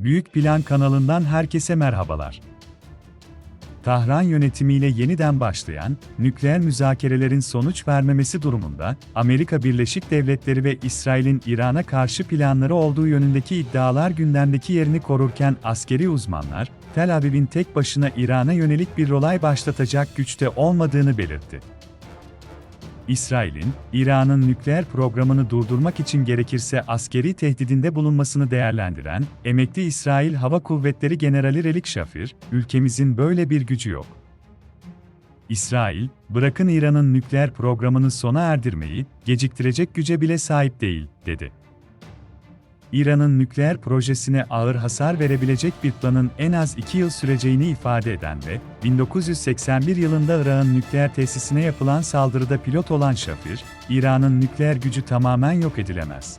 Büyük Plan kanalından herkese merhabalar. Tahran yönetimiyle yeniden başlayan nükleer müzakerelerin sonuç vermemesi durumunda Amerika Birleşik Devletleri ve İsrail'in İran'a karşı planları olduğu yönündeki iddialar gündemdeki yerini korurken askeri uzmanlar Tel Aviv'in tek başına İran'a yönelik bir olay başlatacak güçte olmadığını belirtti. İsrail'in, İran'ın nükleer programını durdurmak için gerekirse askeri tehdidinde bulunmasını değerlendiren, emekli İsrail Hava Kuvvetleri Generali Relik Şafir, ülkemizin böyle bir gücü yok. İsrail, bırakın İran'ın nükleer programını sona erdirmeyi, geciktirecek güce bile sahip değil, dedi. İran'ın nükleer projesine ağır hasar verebilecek bir planın en az iki yıl süreceğini ifade eden ve 1981 yılında Irak'ın nükleer tesisine yapılan saldırıda pilot olan Şafir, İran'ın nükleer gücü tamamen yok edilemez.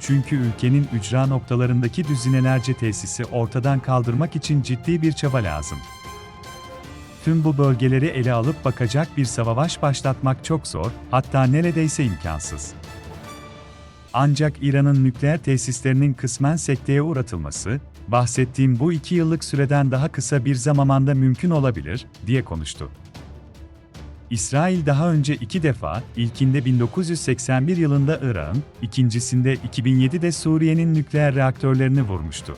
Çünkü ülkenin ücra noktalarındaki düzinelerce tesisi ortadan kaldırmak için ciddi bir çaba lazım. Tüm bu bölgeleri ele alıp bakacak bir savaş başlatmak çok zor, hatta neredeyse imkansız. Ancak İran'ın nükleer tesislerinin kısmen sekteye uğratılması, bahsettiğim bu iki yıllık süreden daha kısa bir zamanda mümkün olabilir, diye konuştu. İsrail daha önce iki defa, ilkinde 1981 yılında Irak'ın, ikincisinde 2007'de Suriye'nin nükleer reaktörlerini vurmuştu.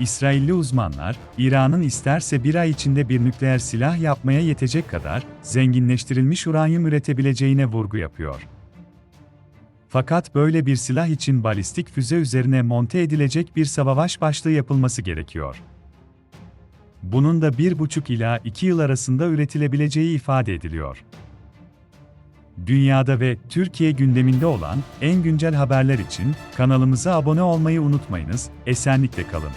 İsrailli uzmanlar, İran'ın isterse bir ay içinde bir nükleer silah yapmaya yetecek kadar zenginleştirilmiş uranyum üretebileceğine vurgu yapıyor. Fakat böyle bir silah için balistik füze üzerine monte edilecek bir savaş başlığı yapılması gerekiyor. Bunun da bir buçuk ila iki yıl arasında üretilebileceği ifade ediliyor. Dünyada ve Türkiye gündeminde olan en güncel haberler için kanalımıza abone olmayı unutmayınız, esenlikle kalın.